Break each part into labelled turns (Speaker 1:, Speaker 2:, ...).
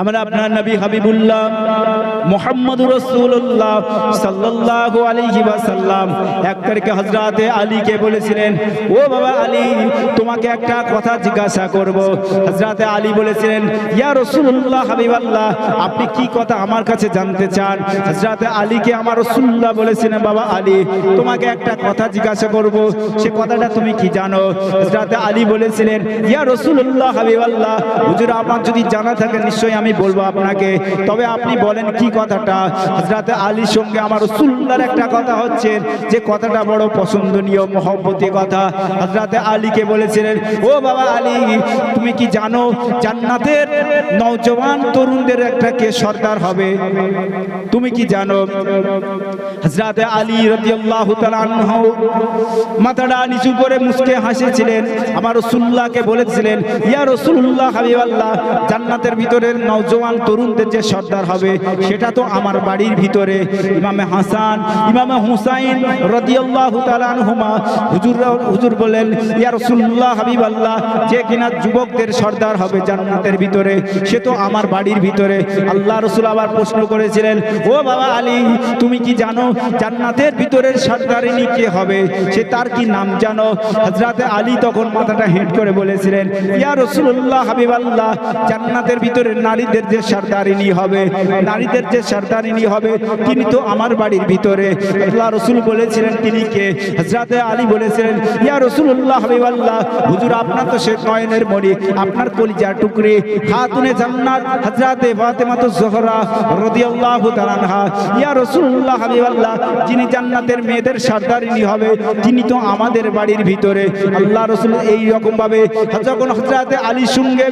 Speaker 1: আমরা আপনার নবী হাবিবুল্লাহ মোহাম্মদ রসুল্লাহ সাল্লাহ আলাইহি ওয়াসাল্লাম এক তারিখে হজরতে আলীকে বলেছিলেন, ও বাবা আলী, তোমাকে একটা কথা জিজ্ঞাসা করব। হজরতে আলী বলেছিলেন, ইয়া রসুল্লাহ হাবিবাল্লাহ, আপনি কি কথা আমার কাছে জানতে চান? হজরতে আলীকে আমার রসুল্লাহ বলেছিলেন, বাবা আলী, তোমাকে একটা কথা জিজ্ঞাসা করব, সে কথাটা তুমি কি জানো? হজরতে আলী বলেছিলেন, ইয়া রসুল্লাহ হাবিবাল্লাহ, হুজুর আমার যদি জানা থাকে, নিশ্চয়ই আমি বলব আপনাকে, তবে আপনি বলেন কি কথাটা? হজরতে আলীর সঙ্গে আমার রসুল্লাহর একটা কথা হচ্ছে, যে কথাটা বড় পছন্দনীয়, মহব্বতী কথা। হজরতে আলীকে বলেছিলেন, ও বাবা আলী, তুমি কি জানো, জান্নাতের নওজওয়ান তরুণদের একটা কে সর্দার হবে? তুমি কি জানো? হজরতে আলী আনহু মাথাটা নিচু করে মুসকে হাসেছিলেন। আমার রসুল্লাহকে বলেছিলেন, ইয়া রসুল্লাহ হাবিবাল্লাহ, জান্নাতের ভিতরের নওজওয়ান তরুণদের যে সর্দার হবে, সেটা তো আমার বাড়ির ভিতরে। ইমামে হাসান, ইমামে হুসাইন রাদিয়াল্লাহু হুজুর হুজুর বলেন, ইয়া রাসূলুল্লাহ, হাবিবাল্লাহ, যে কিনা যুবকদের সর্দার হবে জান্নাতের ভিতরে, সে তো আমার বাড়ির ভিতরে। আল্লাহ রসুল আবার প্রশ্ন করেছিলেন, ও বাবা আলী, তুমি কি জানো জান্নাতের ভিতরের সর্দারিনী কে হবে? সে তার কি নাম জানো? হযরতে আলী তখন মাথাটা হেঁট করে বলেছিলেন, ইয়া হাবিব আল্লাহ জান্নাতের ভিতরে নারীদের যে সর্দারিনী হবে, নারীদের যে সর্দারিনী হবে, তিনি তো আমার বাড়ির ভিতরে। আল্লাহ রসুল বলেছিলেন, তিনি কে? হজরতে আলী বলেছিলেন, ইয়া রসুল্লাহ হাবিবাল্লাহ, হুজুর, আপনার তো সে নয়নের মণি, আপনার কলিজার টুকরি। হাতুনে জান্নাত হজরতে ফাতেমা তো জোহরা, রাদিয়াল্লাহু তাআলা ইয়া রসুল্লাহ হাবিবাল্লাহ, যিনি জান্নাতের মেয়েদের সর্দারিনী হবে, তিনি তো আমাদের বাড়ির ভিতরে। আল্লাহ রসুল এই রকম ভাবে যখন হজরতে আলীর সঙ্গে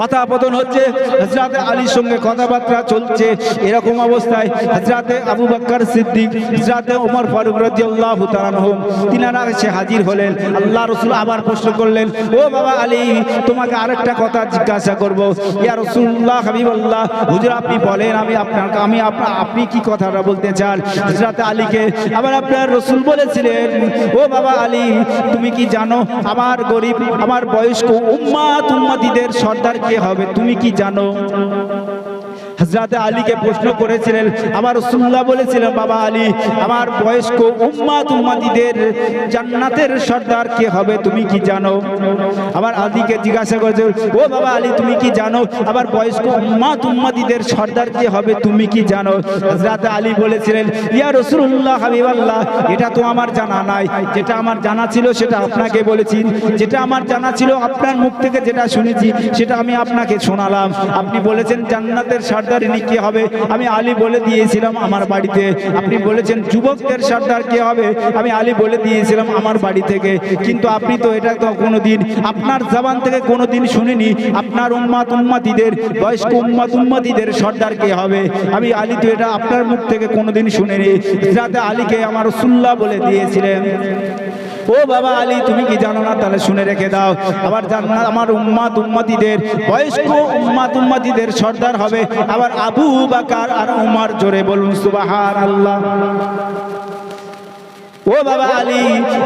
Speaker 1: কথাপতন হচ্ছে হজরতে আলীর সঙ্গে কথাবার্তা চলছে এরকম অবস্থায় হজরতে আবু বাক্কার সিদ্দিক হজরতে ওমর ফারুক রাদিয়াল্লাহু তাআলা আনহুম, তিনারা এসে হাজির হলেন। আল্লাহ রাসূল আবার প্রশ্ন করলেন, ও বাবা আলী, তোমাকে আরেকটা কথা জিজ্ঞাসা করব। ইয়া রাসূলুল্লাহ হাবিবাল্লাহ, হুজুর আপনি বলেন, আমি আপনার আমি আপনি কি কথাটা বলতে চান? হজরতে আলীকে আবার আপনার রসুল বলেছিলেন, ও বাবা আলী, তুমি কি জানো, আমার গরিব, আমার বয়স্ক উম্মাত উম্মাতিদের সর্দার কে হবে? তুমি কি জানো হজরত আলীকে প্রশ্ন করেছিলেন, আমার রসুল্লাহ বলেছিলেন, বাবা আলী, আমার বয়স্ক উম্মাত উম্মাতিদের জান্নাতের সর্দার কে হবে তুমি কি জানো? আমার আলীকে জিজ্ঞাসা করেছে, ও বাবা আলী, তুমি কি জানো? আমার বয়স্ক উম্মাত উম্মাতিদের সর্দার কে হবে তুমি কি জানো? হজরত আলী বলেছিলেন, ইয়া রসুল্লাহ হাবিবাল্লাহ, এটা তো আমার জানা নাই, যেটা আমার জানা ছিল সেটা আপনাকে বলেছি, যেটা আমার জানা ছিল আপনার মুখ থেকে যেটা শুনেছি, সেটা আমি আপনাকে শোনালাম। আপনি বলেছেন জান্নাতের সর্দারিনী কে হবে? আমি আলী বলে দিয়েছিলাম আমার বাড়িতে। আপনি বলেছেন, যুবকদের সর্দার কে হবে? আমি আলী বলে দিয়েছিলাম আমার বাড়ি থেকে। কিন্তু আপনি তো এটা তো কোনোদিন, আপনার জবান থেকে কোনোদিন শুনিনি। আপনার উম্মাত উম্মাতিদের বয়স্ক উম্মাত উম্মাতিদের সর্দার কে হবে? আমি আলী তো এটা আপনার মুখ থেকে কোনোদিন শুনিনি। যাতে আলীকে আমার সুল্লাহ বলে দিয়েছিলেন। ও বাবা আলী, তুমি কি জানো না? তাহলে শুনে রেখে দাও। আবার জান্নাত আমার উম্মাত উম্মাতিদের, বয়স্ক উম্মাত উম্মাতিদের সর্দার হবে। আবার আবু বাকার আর উমার জোরে বলুন সুবাহান আল্লাহ ও বাবা আলী,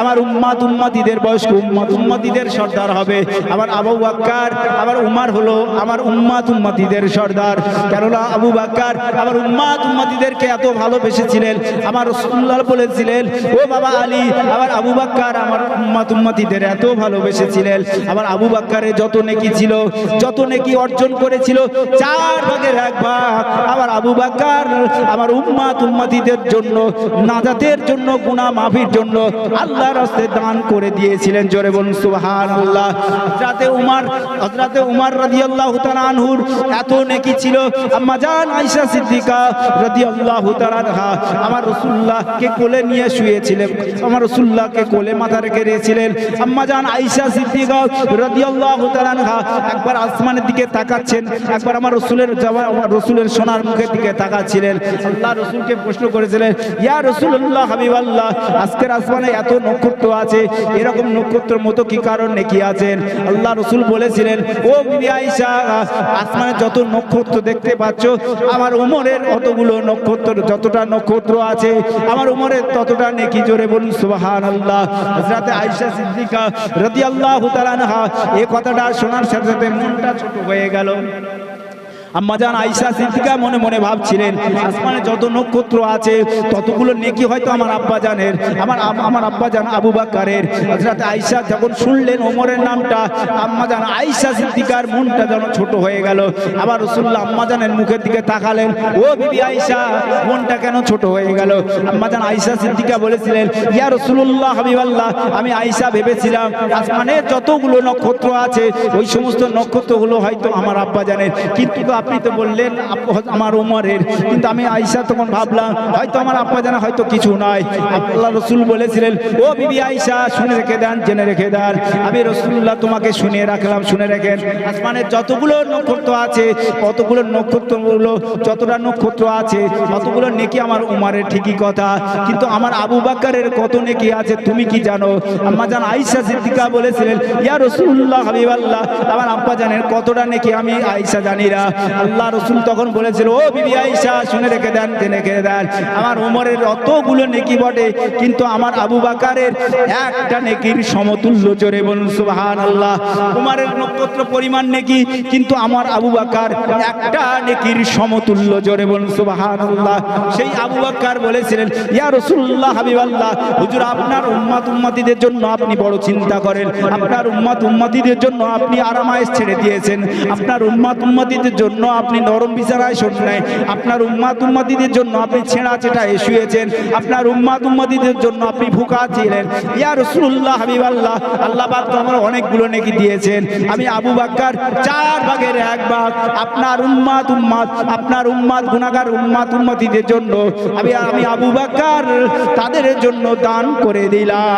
Speaker 1: আমার উম্মাত উম্মাতিদের বয়স্ক উম্মাত উম্মাতিদের সর্দার হবে। আবার আবু বাক্কার আবার উমার হলো আমার উম্মাত উম্মাতিদের সর্দার। কেননা আবু বাক্কার আমার উম্মাত উম্মাতিদেরকে এত ভালোবেসেছিলেন, আমার রসুল্লাহ বলেছিলেন, ও বাবা আলী আবার আবু বাক্কার আমার উম্মাত উম্মাতিদের এত ভালোবেসেছিলেন। আবার আবু বাক্কারের যত নেকি ছিল, যত নেকি অর্জন করেছিল, চার ভাগের এক ভাগ আবার আবু বাক্কার, আমার উম্মাত উম্মাতিদের জন্য, নাজাতের জন্য গুনাহ মাফির জন্য আল্লাহর রাস্তে দান করে দিয়েছিলেন। জোরে বলুন, সুবহানাল্লাহ। হযরতে উমর হযরতে উমর তাআলা আনহুর এত নেকি ছিল। আম্মা জান আয়েশা সিদ্দিকা রাদিয়াল্লাহু তাআলা আনহা আমার রাসূলুল্লাহকে কোলে নিয়ে শুয়েছিলেন। আমার রাসূলুল্লাহকে কোলে মাথা রেখে দিয়েছিলেন। আম্মা জান আয়েশা সিদ্দিকা রাদিয়াল্লাহু তাআলা আনহা একবার আসমানের দিকে তাকাচ্ছেন। একবার আমার রাসূলের জবাব আমার রাসূলের সোনার মুখের দিকে তাকাচ্ছিলেন। আল্লাহ রাসূলকে প্রশ্ন করেছিলেন, ইয়া রাসূলুল্লাহ হাবিবাল্লাহ আজকের আসমানে এত নক্ষত্র আছে, এরকম নক্ষত্রের মতো কি কারণ নাকি আছেন? আল্লাহ রসুল বলেছিলেন, ও আয়েশা, আসমানে যত নক্ষত্র দেখতে পাচ্ছ, আমার উমরের অতগুলো নক্ষত্র, যতটা নক্ষত্র আছে, আমার উমরের ততটা নেকি জোরে বলুন সুবাহান আল্লাহ হজরতে আয়েশা সিদ্দিকা রতি তাআলা আনহা এই কথাটা শোনার সাথে সাথে মনটা ছোট হয়ে গেল। আম্মাজান আইসা সিদ্দিকা মনে মনে ভাবছিলেন, আসমানে যত নক্ষত্র আছে, ততগুলো নেকি হয়তো আমার আব্বা জানের, আমার আমার আব্বা জান আবু বাক্কারের। হযরত আইসা যখন শুনলেন ওমরের নামটা আম্মাজান আইসা সিদ্দিকার মনটা যেন ছোট হয়ে গেল। আবার রাসূলুল্লাহ আম্মাজানের মুখের দিকে তাকালেন, ও বিবি আইসা মনটা কেন ছোট হয়ে গেল? আম্মাজান আইসা সিদ্দিকা বলেছিলেন, ইয়া রাসূলুল্লাহ হাবিবাল্লাহ, আমি আইসা ভেবেছিলাম, আসমানে যতগুলো নক্ষত্র আছে, ওই সমস্ত নক্ষত্রগুলো হয়তো আমার আব্বা জানেন কিন্তু আপনি তো বললেন আমার উমরের। কিন্তু আমি আইসা তখন ভাবলাম, হয়তো আমার আব্বা জানা হয়তো কিছু নাই। আল্লাহ রসুল বলেছিলেন, ও বিবি আইসা শুনে রেখে দেন, জেনে রেখে দেন। আমি রসুল্লাহ তোমাকে শুনিয়ে রাখলাম, শুনে রেখেন। আসমানের যতগুলো নক্ষত্র আছে, কতগুলো নক্ষত্রগুলো, যতটা নক্ষত্র আছে, ততগুলো নেকি আমার উমারের ঠিকই কথা। কিন্তু আমার আবু বাক্কারের কত নেকি আছে, তুমি কি জানো? আম্মা জান আইসা সিদ্দিকা বলেছিলেন, ইয়া রসুল্লাহ হাবিবাল্লাহ, আমার আব্বা জানেন কতটা নেকি আমি আইসা জানি না। আল্লাহ রসুল তখন বলেছিল, ও বিবি আইসা শুনে রেখে দেন রেখে দেন। আমার উমরের অতগুলো নেকি বটে, কিন্তু আমার আবু বাকারের একটা নেকির সমতুল্য জোরে বলুন সুবহান আল্লাহ উমারের নক্ষত্র পরিমাণ নেকি, কিন্তু আমার আবু বাকার একটা নেকির সমতুল্য জোরে বলুন সুবহান আল্লাহ সেই আবু বাকার বলেছিলেন, ইয়া রসুল্লাহ হাবিব আল্লাহ হুজুর, আপনার উম্মাত উম্মাতিদের জন্য আপনি বড় চিন্তা করেন। আপনার উম্মাত উম্মাতিদের জন্য আপনি আরামায়েশ ছেড়ে দিয়েছেন। আপনার উম্মাত উম্মাতিদের জন্য আপনি নরম বিছানায় শোন নাই। আপনার উম্মাত উম্মাতিদের জন্য আপনি ছেঁড়া চেটায় শুয়েছেন। আপনার উম্মাত উম্মাতিদের জন্য আপনি ভুকা ছিলেন। ইয়া রসুল্লাহ হাবিবাল্লাহ, আল্লাহ পাক তো আমার অনেকগুলো নেকি দিয়েছেন। আমি আবু বাক্কার চার ভাগের এক ভাগ। আপনার উম্মাত উম্মাদ, আপনার উম্মাদ গুনাগার উম্মাত উম্মাতিদের জন্য আমি আমি আবু বাক্কার তাদের জন্য দান করে দিলাম।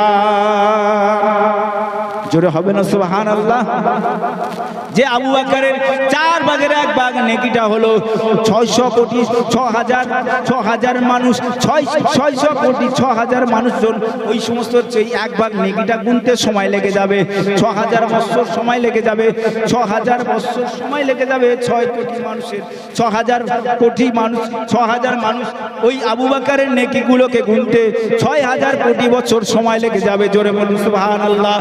Speaker 1: জোরে হবে না সুবহান আল্লাহ যে আবু বাকারের চার ভাগের এক ভাগ নেকিটা হলো ছয়শো কোটি ছ হাজার ছ হাজার মানুষ, ছয়, ছয়শো কোটি ছ হাজার মানুষজন। ওই সমস্ত সেই এক ভাগ নেকিটা গুনতে সময় লেগে যাবে ছ হাজার বৎসর সময় লেগে যাবে ছ হাজার বৎসর সময় লেগে যাবে ছয় কোটি মানুষের ছ হাজার কোটি মানুষ ছ হাজার মানুষ। ওই আবু বাকারের নেকিগুলোকে গুনতে ছয় হাজার কোটি বছর সময় লেগে যাবে, জোরে বলুন সুবহান আল্লাহ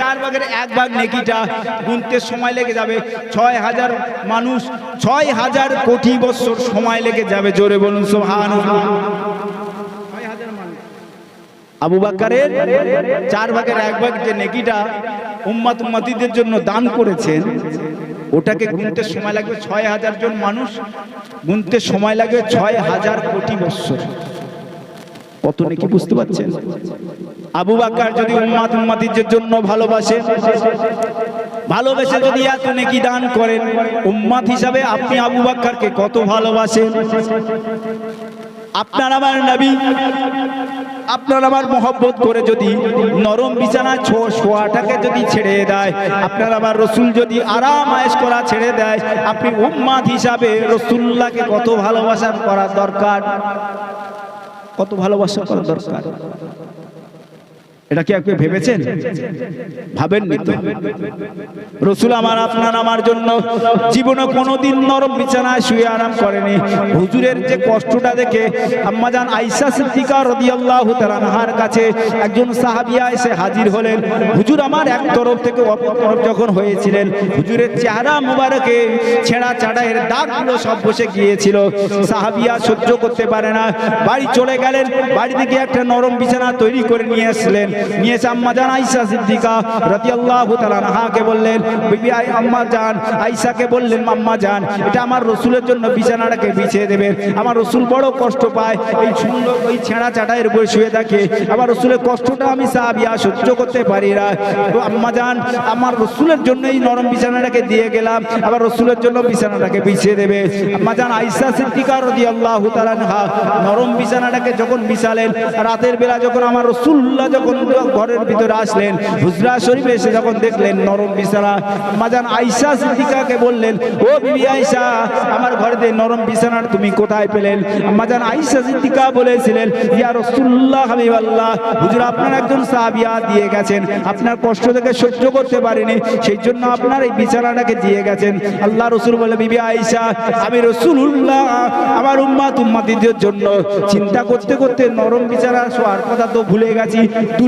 Speaker 1: চার ভাগের এক ভাগ নেকিটা গুনতে সময় লেগে যাবে। ছয় হাজার মানুষ, ছয় হাজার কোটি বছর সময় লেগে যাবে। জোরে বলুন সুবহান আবু বাকারের চার ভাগের এক ভাগ যে নেকিটা উম্মাত উম্মাতিদের জন্য দান করেছেন, ওটাকে গুনতে সময় লাগবে। ছয় হাজার জন মানুষ, গুনতে সময় লাগবে ছয় হাজার কোটি বছর। কত নাকি বুঝতে পারছেন? আবু বাক্কার যদি উম্মাত উম্মাতিদের জন্য ভালোবাসে, ভালোবেসে যদি এত নেকি দান করেন? উম্মাত হিসাবে আপনি আবু বাক্কারকে কত ভালোবাসেন? আপনার আমার নবী, আপনার আমার মহব্বত করে যদি নরম বিছানা ছো- শোয়াটাকে যদি ছেড়ে দেয়, আপনার আমার রসুল যদি আরাম আয়েশ করা ছেড়ে দেয়, আপনি উম্মাদ হিসাবে রসুল্লাহকে কত ভালোবাসা করা দরকার? কত ভালোবাসা করা দরকার। এটা কি আপনি ভেবেছেন? ভাবেননি তো। রসুল আমার আপনার আমার জন্য জীবনে কোনোদিন নরম বিছানায় শুয়ে আরাম করেনি। হুজুরের যে কষ্টটা দেখে আম্মাজান আইসা সিদ্দিকা রাদিয়াল্লাহু তাআলার কাছে একজন সাহাবিয়া এসে হাজির হলেন। হুজুর আমার এক তরফ থেকে অপর তরফ যখন হয়েছিলেন, হুজুরের চেহারা মুবারকে, ছেঁড়া চাড়াইয়ের দাগগুলো সব বসে গিয়েছিল। সাহাবিয়া সহ্য করতে পারে না। বাড়ি চলে গেলেন বাড়ি থেকে একটা নরম বিছানা তৈরি করে নিয়ে আসলেন। নিয়ে আম্মা জান আইসা সিদ্দিকা তাআলা আনহাকে বললেন, বিবি আম্মা জান। আইসাকে বললেন আম্মা জান, এটা আমার রসুলের জন্য বিছানাটাকে বিছিয়ে দেবেন। আমার রসুল বড় কষ্ট পায়। এই সুন্দর ওই ছেঁড়া চাটাইয়ের উপরে শুয়ে থাকে। আমার রসুলের কষ্টটা আমি সাহাবিয়া সহ্য করতে পারি না। তো আম্মা জান, আমার রসুলের জন্য এই নরম বিছানাটাকে দিয়ে গেলাম। আবার রসুলের জন্য বিছানাটাকে বিছিয়ে দেবে। আম্মা জান, আইসা সিদ্দিকা রাদিয়াল্লাহু আনহা নরম বিছানাটাকে যখন বিছালেন, রাতের বেলা যখন আমার রসুল্লাহ যখন ঘরের ভিতরে আসলেন। হুজরা এসে যখন দেখলেন নরম বিছানা, মাজান আইসা সিদ্দিকাকে বললেন, ও বিবি আইসা আমার ঘরেতে নরম বিছানার তুমি কোথায় পেলেন? মাজান আইসা সিদ্দিকা বলেছিলেন, ইয়া রাসূলুল্লাহ হাবিবাল্লাহ আপনার একজন দিয়ে গেছেন। আপনার কষ্ট থেকে সহ্য করতে পারেনি সেই জন্য আপনার এই বিছানাটাকে দিয়ে গেছেন। আল্লাহ রসুল বলে, বিবি আইসা আমি রসুল্লাহ আমার উম্মাত উম্মাতিদের জন্য চিন্তা করতে করতে নরম বিছানা শোয়ার কথা তো ভুলে গেছি।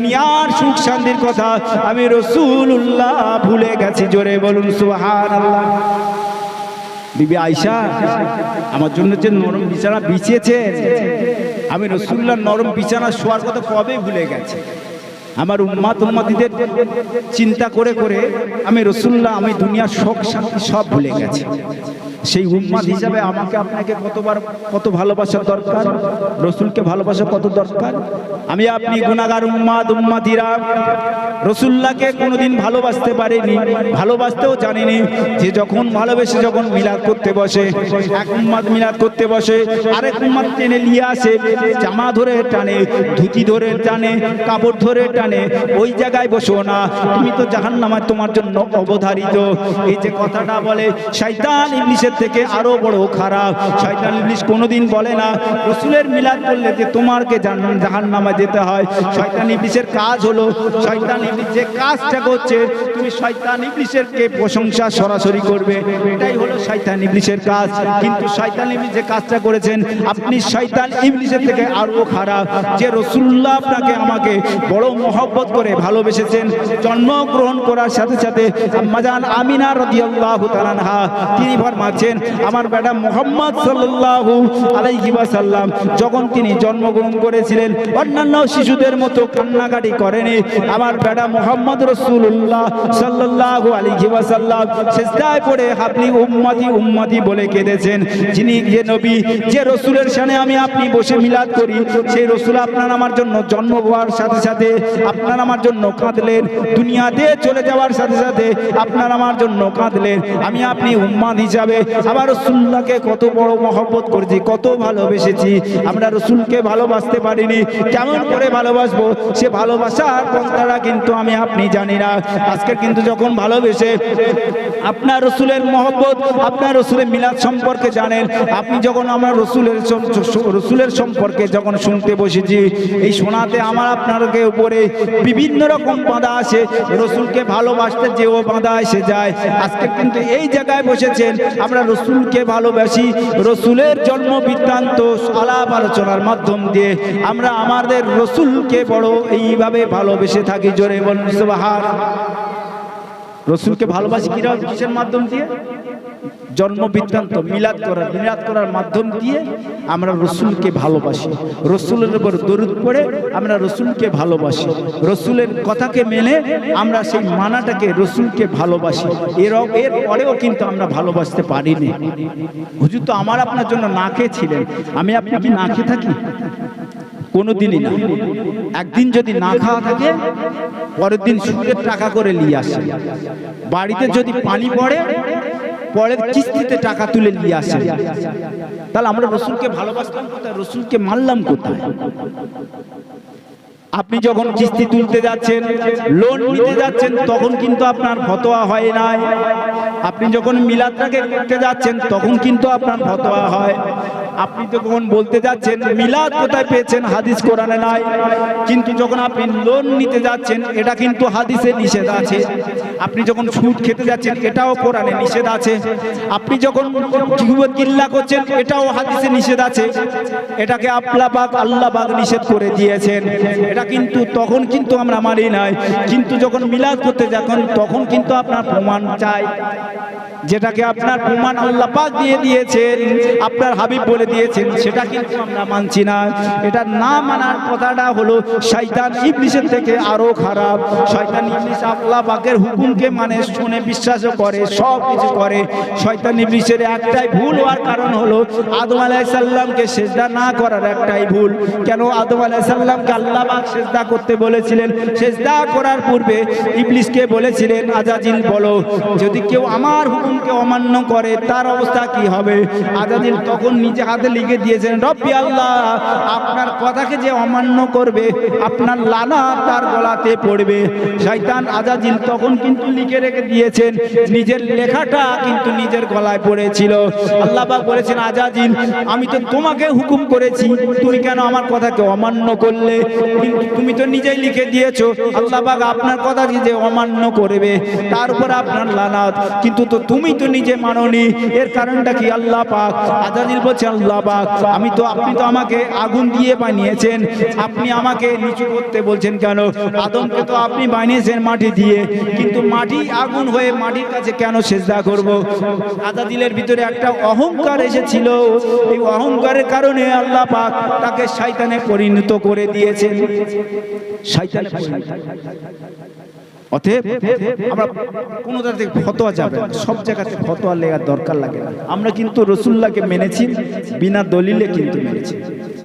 Speaker 1: দুনিয়ার সুখ শান্তির কথা আমি রসুল্লাহ ভুলে গেছি। জোরে বলুন, সুবহানাল্লাহ। বিবি আয়সা আমার জন্য যে নরম বিছানা বিছিয়েছে, আমি রসুল্লাহ নরম বিছানা শোয়ার কথা কবে ভুলে গেছে? আমার উম্মাত উম্মাদিদের চিন্তা করে করে আমি রসুল্লাহ আমি দুনিয়ার শোক শান্তি সব ভুলে গেছি। সেই উম্মাদ হিসাবে আমাকে আপনাকে কতবার কত ভালোবাসার দরকার? রসুলকে ভালোবাসা কত দরকার? আমি আপনি গুণাগার উম্মাদ, উম্মাদিরা। রসুল্লাহকে কোনোদিন ভালোবাসতে পারেনি, ভালোবাসতেও জানিনি যে যখন ভালোবেসে যখন মিলাদ করতে বসে, এক উম্মাদ মিলাদ করতে বসে, আরেক উম্মাদ টেনে নিয়ে আসে, জামা ধরে টানে, ধুতি ধরে টানে, কাপড় ধরে টানে, ওই জায়গায় বসো না, তুমি তো জাহান্নামায় তোমার জন্য অবধারিত। এই যে কথাটা বলে, শয়তান ইংলিশের থেকে আরও বড় খারাপ। শয়তান ইংলিশ কোনোদিন বলে না, রসুলের মিলাদ করলে যে তোমারকে জাহান্নামায় যেতে হয়। শয়তান ইংলিশের কাজ হলো, শয়তান ইবলিস যে কাজটা করছে, তুমি শয়তান ইবলিশের কে প্রশংসা সরাসরি করবে। এটাই হলো শয়তান ইবলিশের কাজ। কিন্তু শয়তান ইবলিশ যে কাজটা করেছেন, আপনি শয়তান ইবলিশের থেকে আরও খারাপ। যে রসুল্লাহ আপনাকে আমাকে বড় মহব্বত করে ভালোবেসেছেন, জন্মগ্রহণ করার সাথে সাথে আম্মাজান আমিনা রাদিয়াল্লাহু তাআলা তিনি ফরমাচ্ছেন আমার বেটা মোহাম্মদ সাল্লাল্লাহু আলাইহি ওয়াসাল্লাম যখন তিনি জন্মগ্রহণ করেছিলেন, অন্যান্য শিশুদের মতো কান্নাকাটি করেনি। আমার বেটা মোহাম্মদ রসুল্লাহ সাল্লাল্লাহু আলাইহি ওয়াসাল্লাম সেজদায় পড়ে আপনি উম্মাদি উম্মাদি বলে কেঁদেছেন। যিনি যে নবী, যে রসুলের সামনে আমি আপনি বসে মিলাদ করি, সেই রসুল আপনার আমার জন্য জন্ম হওয়ার সাথে সাথে আপনার আমার জন্য কাঁদলেন। দুনিয়াতে চলে যাওয়ার সাথে সাথে আপনার আমার জন্য কাঁদলেন। আমি আপনি উম্মাদ হিসাবে আবার রসুল্লাহকে কত বড় মহব্বত করেছি, কত ভালোবেসেছি। আমরা রসুলকে ভালোবাসতে পারিনি, কেমন করে ভালোবাসবো? সে ভালোবাসার পন্থাটা কিন্তু আমি আপনি জানি না। আজকে কিন্তু যখন ভালোবেসে আপনার রসুলের মহব্বত, আপনার রসুলের মিলাদ সম্পর্কে জানেন, আপনি যখন আমরা রসুলের রসুলের সম্পর্কে যখন শুনতে বসেছি, এই শোনাতে আমার আপনারকে উপরে বিভিন্ন রকম বাঁধা আসে। রসুলকে ভালোবাসতে যেও বাঁধা এসে যায়। আজকে কিন্তু এই জায়গায় বসেছেন, আমরা রসুলকে ভালোবাসি, রসুলের জন্ম বৃত্তান্ত আলাপ আলোচনার মাধ্যম দিয়ে আমরা আমাদের রসুলকে বড় এইভাবে ভালোবেসে থাকি, জোরে বলুন রসুলকে ভালোবাসি কিরা কিসের মাধ্যম দিয়ে? জন্ম বৃত্তান্ত মিলাদ করার মিলাদ করার মাধ্যম দিয়ে আমরা রসুলকে ভালোবাসি। রসুলের উপর দরুদ পড়ে আমরা রসুলকে ভালোবাসি। রসুলের কথাকে মেনে আমরা সেই মানাটাকে রসুলকে ভালোবাসি। এর এর পরেও কিন্তু আমরা ভালোবাসতে পারিনি। হুজুর তো আমার আপনার জন্য না খেয়ে ছিলেন আমি আপনি কি না খেয়ে থাকি? কোনোদিনই না। একদিন যদি না খাওয়া থাকে, পরের দিন সুদের টাকা করে নিয়ে আসে। বাড়িতে যদি পানি পড়ে, পরের কিস্তিতে টাকা তুলে নিয়ে আসে। তাহলে আমরা রসুলকে ভালোবাসতাম কোথায়? রসুলকে মানলাম কোথায়? আপনি যখন কিস্তি তুলতে যাচ্ছেন লোন নিতে যাচ্ছেন, তখন কিন্তু আপনার ফতোয়া হয় নাই। আপনি যখন মিলাদটাকে করতে যাচ্ছেন, তখন কিন্তু আপনার ফতোয়া হয়। আপনি যখন বলতে যাচ্ছেন, মিলাদ কোথায় পেয়েছেন? হাদিস কোরআনে নাই। কিন্তু যখন আপনি লোন নিতে যাচ্ছেন, এটা কিন্তু হাদিসে নিষেধ আছে। আপনি যখন সুদ খেতে যাচ্ছেন, এটাও কোরআনে নিষেধ আছে। আপনি যখন কিল্লা করছেন, এটাও হাদিসে নিষেধ আছে। এটাকে আল্লাহ পাক আল্লাহ পাক নিষেধ করে দিয়েছেন। এটা কিন্তু তখন কিন্তু আমরা মানি নাই। কিন্তু যখন মিলাদ করতে যখন তখন কিন্তু আপনার প্রমাণ চাই। যেটাকে আপনার প্রমাণ আল্লাহ পাক দিয়ে দিয়েছেন, আপনার হাবিব বলে দিয়েছেন, সেটা কিন্তু আমরা মানছি না। এটা না মানার কথাটা হলো, শয়তান ইবলিসের থেকে আরও খারাপ। শয়তান ইবলিস আল্লাহ পাকের হুকুমকে মানে শুনে বিশ্বাসও করে, সব কিছু করে। শয়তান ইবলিসের একটাই ভুল হওয়ার কারণ হলো, আদম আলাইহিস সালামকে সেজদা না করার একটাই ভুল। কেন আদম আলাইহিস সালামকে আল্লাহ পাক সেজদা করতে বলেছিলেন। সেজদা করার পূর্বে ইবলিসকে বলেছিলেন, আজাজিল বলো, যদি কেউ আমার হুকুমকে অমান্য করে, তার অবস্থা কি হবে? আজাজিল তখন নিজে হাতে লিখে দিয়েছেন, রব্বি আল্লাহ, আপনার কথাকে যে অমান্য করবে, আপনার লানা তার গলাতে পড়বে। শয়তান আজাজিল তখন কিন্তু লিখে রেখে দিয়েছেন, নিজের লেখাটা কিন্তু নিজের গলায় পড়েছিল। আল্লাহ পাক বলেছেন, আজাজিল, আমি তো তোমাকে হুকুম করেছি, তুমি কেন আমার কথাকে অমান্য করলে? কিন্তু তুমি তো নিজেই লিখে দিয়েছ। আল্লাহ পাক আপনার কথা যে অমান্য করবে, তার উপর আপনার লানাত। কিন্তু তো তুমি তো নিজে মাননি। এর কারণটা কি আল্লাহ পাক? আজাজিল বলছে, আল্লাহ পাক, আমি তো, আপনি তো আমাকে আগুন দিয়ে বানিয়েছেন। আপনি আমাকে নিচু করতে বলছেন কেন? আদমকে তো আপনি বানিয়েছেন মাটি দিয়ে। কিন্তু মাটি আগুন হয়ে মাটির কাছে কেন সেজদা করব? আজাদিলের ভিতরে একটা অহংকার এসেছিল। এই অহংকারের কারণে আল্লাহ পাক তাকে শয়তানে পরিণত করে দিয়েছেন। অতএব আমরা কোনো জায়গাতে ফতোয়া সব জায়গাতে দরকার লাগে না। আমরা কিন্তু রসুল্লাহকে মেনেছি, বিনা দলিলে কিন্তু মেনেছি।